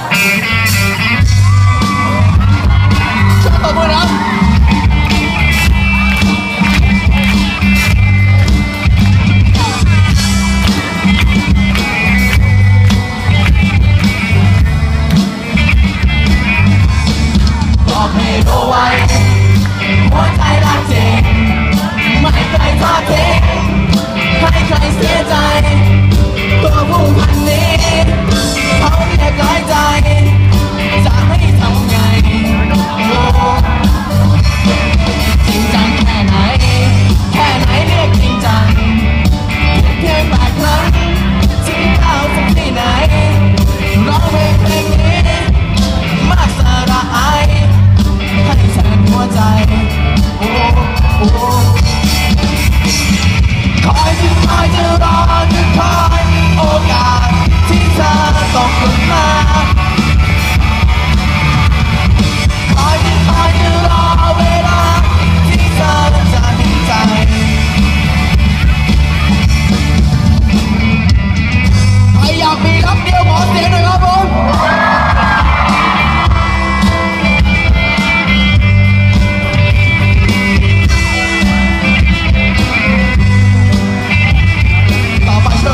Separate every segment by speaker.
Speaker 1: Thank you.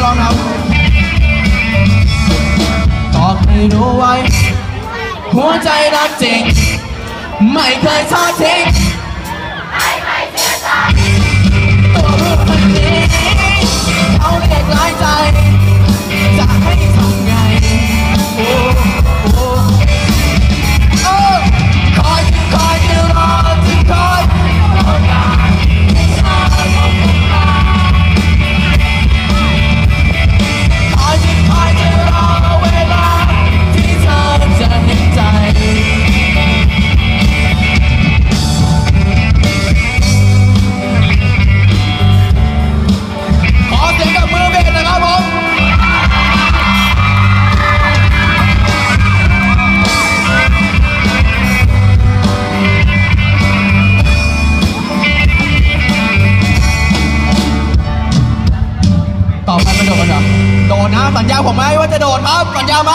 Speaker 1: ร้องครั
Speaker 2: บอ
Speaker 1: กให้รู้ไว้ หัวใจรักจริง ไม่เคยทอดทิ้ง
Speaker 2: โดดกันเหรอโดดนะสัญญาผมไหมว่าจะโดดครับสัญญาไหม